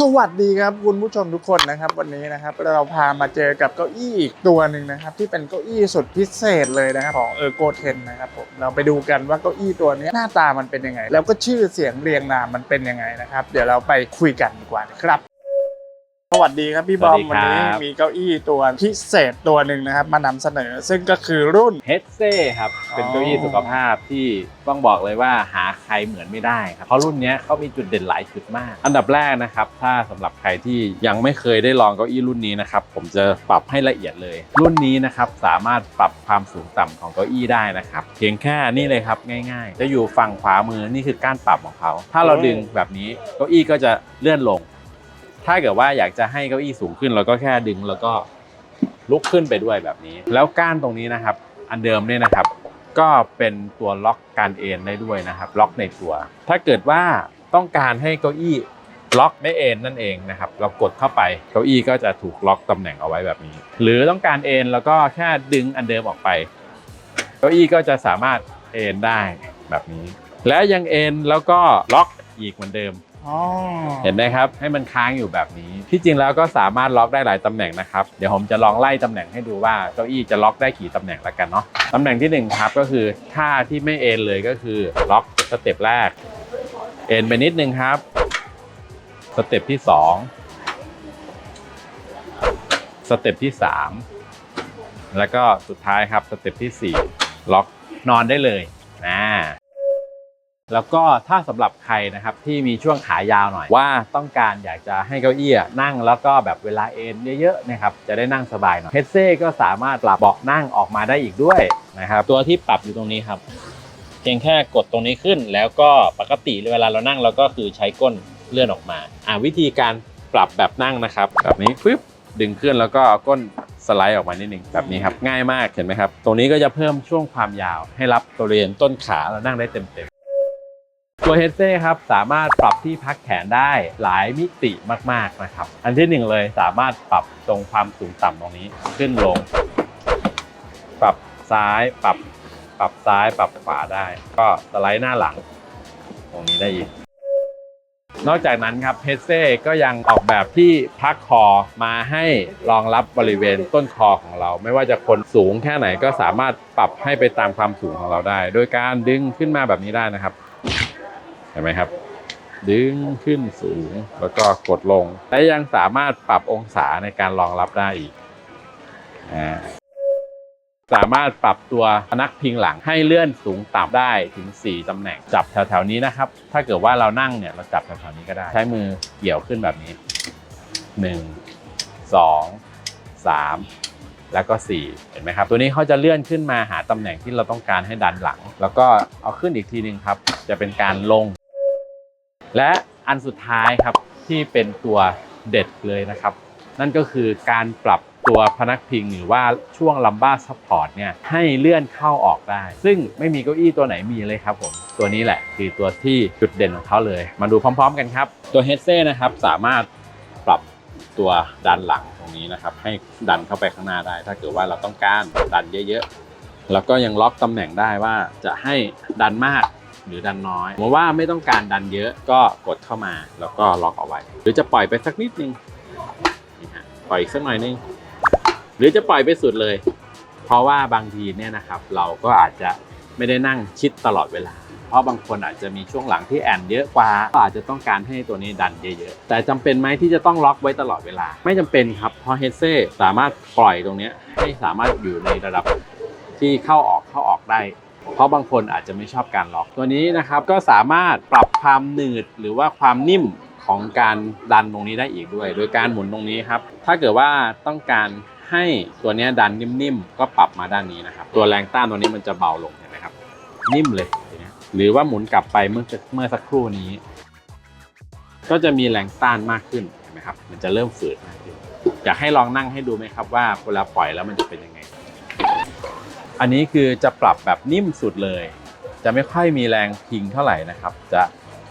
สวัสดีครับคุณผู้ชมทุกคนนะครับ วันนี้นะครับเราพามาเจอกับเก้าอี้อีกตัวหนึ่งนะครับ ที่เป็นเก้าอี้สุดพิเศษเลยนะครับของเออโกเทนนะครับผมเราไปดูกันว่าเก้าอี้ตัวนี้หน้าตามันเป็นยังไง แล้วก็ชื่อเสียงเรียงนามมันเป็นยังไงนะครับ เดี๋ยวเราไปคุยกันดีกว่านะครับ สวัสดีครับพี่บอมสวัวันสดีนี้ครับมีเก้าอี้ตัวพิเศษตัวหนึ่งนะครับ มานำเสนอซึ่งก็คือรุ่นเฮดเซ่ครับ เป็นเก้าอี้สุขภาพที่ต้องบอกเลยว่าหาใครเหมือนไม่ได้ครับ เพราะรุ่นเนี้ยเขามีจุดเด่นหลายจุดมาก อันดับแรกนะครับ ถ้าสำหรับใครที่ยังไม่เคยได้ลองเก้าอี้รุ่นนี้นะครับ ผมจะปรับให้ละเอียดเลย รุ่นนี้นะครับสามารถปรับความสูงต่ำของเก้าอี้ได้นะครับ เพียงแค่นี่เลยครับง่าย ๆ จะอยู่ฝั่งขวามือนี่คือก้านปรับของเขา ถ้าเราดึงแบบนี้เก้าอี้ก็จะเลื่อนลง ถ้าเกิดว่าอยากจะให้เก้าอี้สูงขึ้นเราก็แค่ดึงแล้วก็ลุกขึ้นไปด้วยแบบนี้ แล้วก้านตรงนี้นะครับ อันเดิมเนี่ยนะครับ ก็เป็นตัวล็อกการเอนได้ด้วยนะครับ ล็อกในตัว ถ้าเกิดว่าต้องการให้เก้าอี้ล็อกไม่เอนนั่นเองนะครับ เรากดเข้าไปเก้าอี้ก็จะถูกล็อกตำแหน่งเอาไว้แบบนี้ หรือต้องการเอนแล้วก็แค่ดึงอันเดิมออกไป เก้าอี้ก็จะสามารถเอนได้แบบนี้ และยังเอนแล้วก็ล็อกอีกเหมือนเดิม เห็นไหมครับให้มันค้างอยู่แบบนี้ที่จริงแล้วก็สามารถล็อกได้หลายตำแหน่งนะครับเดี๋ยวผมจะลองไล่ตำแหน่งให้ดูว่าเก้าอี้จะล็อกได้กี่ตำแหน่งละกันเนาะตำแหน่งที่หนึ่งครับก็คือท่าที่ไม่เอ็นเลยก็คือล็อกสเต็ปแรก เอ็นไปนิดนึงครับสเต็ปที่สองสเต็ปที่สามแล้วก็สุดท้ายครับสเต็ปที่สี่ล็อกนอนได้เลยนะ แล้วก็ถ้าสำหรับใครนะครับที่มีช่วงขายาวหน่อยว่าต้องการอยากจะให้เก้าอี้นั่งแล้วก็แบบเวลาเอนเยอะๆนะครับจะได้นั่งสบายหน่อยเฮดเซ่ก็สามารถปรับเบาะนั่งออกมาได้อีกด้วยนะครับตัวที่ปรับอยู่ตรงนี้ครับ เพียงแค่กดตรงนี้ขึ้น แล้วก็ปกติเวลาเรานั่งเราก็คือใช้ก้นเลื่อนออกมาอ่าวิธีการปรับแบบนั่งนะครับ แบบนี้ปึ๊บดึงขึ้นแล้วก็เอาก้นสไลด์ออกมานิดนึงแบบนี้ครับง่ายมากเห็นไหมครับ ตรงนี้ก็จะเพิ่มช่วงความยาวให้รับบริเวณต้นขาแล้วนั่งได้เต็ม ตัวเฮดเซ่ครับสามารถปรับที่พักแขนได้หลายมิติมากๆนะครับ อันที่หนึ่งเลยสามารถปรับตรงความสูงต่ำตรงนี้ขึ้นลง ปรับซ้ายปรับปรับซ้ายปรับขวาได้ ก็สไลด์หน้าหลัง ตรงนี้ได้อีก นอกจากนั้นครับเฮดเซ่ก็ยังออกแบบที่พักคอมาให้รองรับบริเวณต้นคอของเรา ไม่ว่าจะคนสูงแค่ไหนก็สามารถปรับให้ไปตามความสูงของเราได้ โดยการดึงขึ้นมาแบบนี้ได้นะครับ เห็นไหมครับ ดึงขึ้นสูงแล้วก็กดลง และยังสามารถปรับองศาในการรองรับได้อีกอ่าสามารถปรับตัวพนักพิงหลังให้เลื่อนสูงต่ำได้ถึง 4 ตำแหน่งจับแถวๆนี้นะครับ ถ้าเกิดว่าเรานั่งเนี่ยเราจับแถวๆนี้ก็ได้ ใช้มือเกี่ยวขึ้นแบบนี้ 1 2 3 แล้วก็ 4 เห็นไหมครับ ตัวนี้เขาจะเลื่อนขึ้นมาหาตำแหน่งที่เราต้องการให้ดันหลัง แล้วก็เอาขึ้นอีกทีหนึ่งครับ จะเป็นการลง และอันสุดท้ายครับที่เป็นตัวเด็ดเลยนะครับ นั่นก็คือการปรับตัวพนักพิงหรือว่าช่วงลัมบ้าซัพพอร์ตเนี่ยให้เลื่อนเข้าออกได้ ซึ่งไม่มีเก้าอี้ตัวไหนมีเลยครับผม ตัวนี้แหละคือตัวที่จุดเด่นของเขาเลย มาดูพร้อม ๆ กันครับ ตัวเฮดเซ่นะครับสามารถปรับตัวดันหลังตรงนี้นะครับ ให้ดันเข้าไปข้างหน้าได้ ถ้าเกิดว่าเราต้องการดันเยอะๆแล้วก็ยังล็อกตำแหน่งได้ว่าจะให้ดันมาก หรือดันน้อยสมมติว่าไม่ต้องการดันเยอะก็กดเข้ามาแล้วก็ล็อกเอาไว้ หรือจะปล่อยไปสักนิดนึงนี่ฮะปล่อยอีกสักหน่อยนึงหรือจะปล่อยไปสุดเลย เพราะว่าบางทีเนี่ยนะครับเราก็อาจจะไม่ได้นั่งชิดตลอดเวลา เพราะบางคนอาจจะมีช่วงหลังที่แอนเยอะกว่าก็อาจจะต้องการให้ตัวนี้ดันเยอะๆ แต่จำเป็นไหมที่จะต้องล็อกไว้ตลอดเวลา ไม่จำเป็นครับ เพราะเฮดเซ่สามารถปล่อยตรงนี้ให้สามารถอยู่ในระดับที่เข้าออกเข้าออกได้ เพราะบางคนอาจจะไม่ชอบการล็อกตัวนี้นะครับก็สามารถปรับความหนืดหรือว่าความนิ่มของการดันตรงนี้ได้อีกด้วย โดยการหมุนตรงนี้ครับ ถ้าเกิดว่าต้องการให้ตัวนี้ดันนิ่มๆ ก็ปรับมาด้านนี้นะครับ ตัวแรงต้านตัวนี้มันจะเบาลงเห็นไหมครับ นิ่มเลยทีเนี้ยหรือว่าหมุนกลับไปเมื่อเมื่อสักครู่นี้ ก็จะมีแรงต้านมากขึ้นเห็นไหมครับ มันจะเริ่มฝืดมากขึ้นอยากให้ลองนั่งให้ดูไหมครับว่าเวลาปล่อยแล้วมันจะเป็นยังไง อันนี้คือจะปรับแบบนิ่มสุดเลย จะไม่ค่อยมีแรงพิงเท่าไหร่นะครับ จะ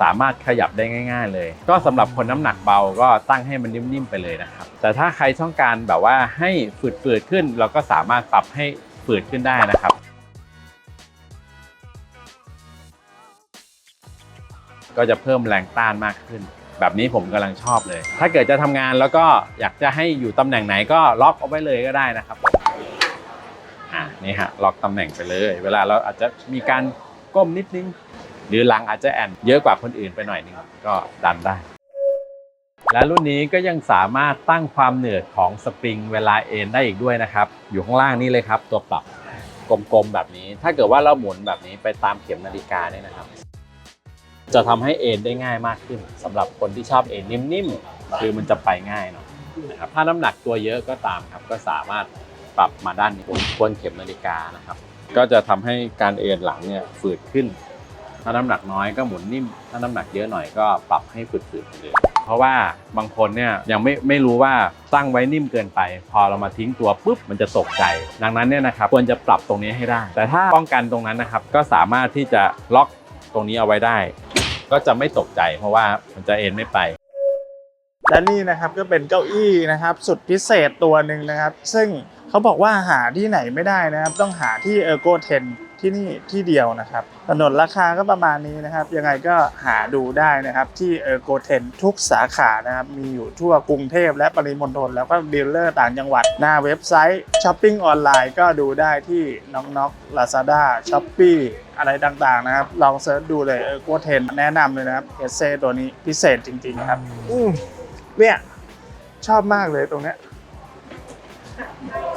สามารถขยับได้ง่าย ๆ เลย ก็สำหรับคนน้ำหนักเบาก็ตั้งให้มันนิ่มๆไปเลยนะครับ แต่ถ้าใครต้องการแบบว่าให้ฝืดๆขึ้น เราก็สามารถปรับให้ฝืดขึ้นได้นะครับ ก็จะเพิ่มแรงต้านมากขึ้น แบบนี้ผมกำลังชอบเลย ถ้าเกิดจะทำงานแล้วก็อยากจะให้อยู่ตำแหน่งไหนก็ล็อกเอาไว้เลยก็ได้นะครับ อ่านี่ฮะล็อกตำแหน่งไปเลย เวลาเราอาจจะมีการก้มนิดนึง หรือหลังอาจจะแอนเยอะกว่าคนอื่นไปหน่อยนึงก็ดันได้ และรุ่นนี้ก็ยังสามารถตั้งความเหนืดของสปริงเวลาเอนได้อีกด้วยนะครับ อยู่ข้างล่างนี่เลยครับ ตัวปรับกลมๆแบบนี้ ถ้าเกิดว่าเราหมุนแบบนี้ไปตามเข็มนาฬิกาเนี่ยนะครับ จะทำให้เอนได้ง่ายมากขึ้นสำหรับคนที่ชอบเอนนิ่มๆคือมันจะไปง่ายเนาะนะครับถ้าน้ำหนักตัวเยอะก็ตามครับก็สามารถ ปรับมาด้านนี้ควรเข็มนาฬิกานะครับ ก็จะทำให้การเอนหลังเนี่ยฝืดขึ้น ถ้าน้ำหนักน้อยก็หมุนนิ่ม ถ้าน้ำหนักเยอะหน่อยก็ปรับให้ฝืดๆไปเลยเพราะว่าบางคนเนี่ยยังไม่ไม่รู้ว่าตั้งไว้นิ่มเกินไป พอเรามาทิ้งตัวปุ๊บมันจะตกใจ ดังนั้นเนี่ยนะครับควรจะปรับตรงนี้ให้ได้ แต่ถ้าป้องกันตรงนั้นนะครับ ก็สามารถที่จะล็อกตรงนี้เอาไว้ได้ ก็จะไม่ตกใจ เพราะว่ามันจะเอ็นไม่ไปและนี่นะครับก็เป็นเก้าอี้นะครับสุดพิเศษตัวหนึ่งนะครับ ซึ่ง เขาบอกว่าหาที่ไหนไม่ได้นะครับ ต้องหาที่เออร์โกเทนที่นี่ที่เดียวนะครับถนนราคาก็ประมาณนี้นะครับ ยังไงก็หาดูได้นะครับ ที่เออร์โกเทนทุกสาขานะครับ มีอยู่ทั่วกรุงเทพและปริมณฑลแล้วก็ดีลเลอร์ต่างจังหวัด หน้าเว็บไซต์ช้อปปิ้งออนไลน์ก็ดูได้ที่น็อกน็อกลาซาด้าช้อปปี้อะไรต่างๆนะครับ ลองเซิร์ชดูเลยเออร์โกเทนแนะนำเลยนะครับเอเซตัวนี้พิเศษจริงๆครับอืมเนี่ยชอบมากเลยตรงเนี้ย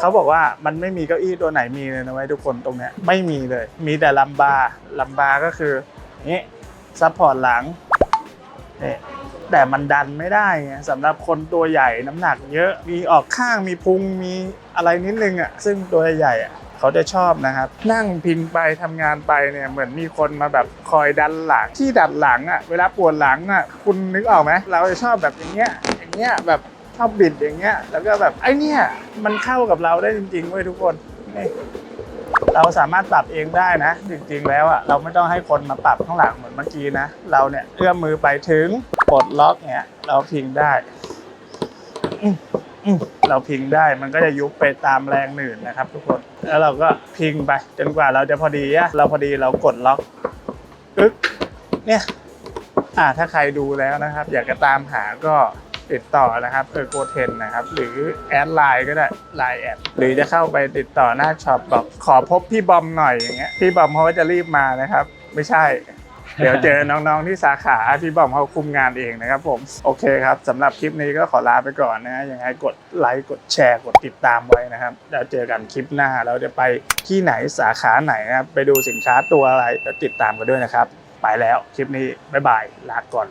เขาบอกว่ามันไม่มีเก้าอี้ตัวไหนมีเลยนะไว้ทุกคนตรงเนี้ยไม่มีเลย มีแต่ลัมบาร์ลัมบาร์ก็คือนี่ซัพพอร์ตหลังนี่แต่มันดันไม่ได้ไงสำหรับคนตัวใหญ่น้ำหนักเยอะมีออกข้างมีพุงมีอะไรนิดนึงอะซึ่งตัวใหญ่อะเขาจะชอบนะครับ นั่งพิงไปทำงานไปเนี่ยเหมือนมีคนมาแบบคอยดันหลังที่ดันหลังอะเวลาปวดหลังอะคุณนึกออกไหมเราจะชอบแบบอย่างเงี้ยอย่างเงี้ยแบบ ชอบบิดอย่างเงี้ย แล้วก็แบบไอ้เนี่ยมันเข้ากับเราได้จริงๆเว้ยทุกคนนี่เราสามารถปรับเองได้นะ จริงๆแล้วอะเราไม่ต้องให้คนมาปรับข้างหลังเหมือนเมื่อกี้นะ เราเนี่ยเอื้อมมือไปถึงปลดล็อกเนี่ยเราพิงได้เราพิงได้มันก็จะยุบไปตามแรงหนืดนะครับ ทุกคนแล้วเราก็พิงไปจนกว่าเราจะพอดีอะเราพอดีเรากดล็อกอึ๊กเนี่ยอ่าถ้าใครดูแล้วนะครับ อยากจะตามหาก็ ติดต่อนะครับเออโกเทนนะครับ หรือแอดไลน์ก็ได้ไลน์แอดหรือจะเข้าไปติดต่อหน้าช็อปบอกขอพบพี่บอมหน่อยอย่างเงี้ยพี่บอมเขาก็จะรีบมานะครับ ไม่ใช่ เดี๋ยวเจอน้องๆที่สาขาพี่บอมเขาคุมงานเองนะครับผมโอเคครับสำหรับคลิปนี้ก็ขอลาไปก่อนนะยังไงกดไลค์กดแชร์กดติดตามไว้นะครับแล้วเจอกันคลิปหน้าเราจะไปที่ไหนสาขาไหนนะครับไปดูสินค้าตัวอะไรเดี๋ยวติดตามกันด้วยนะครับ ไปแล้วคลิปนี้บ๊ายบายลาก่อน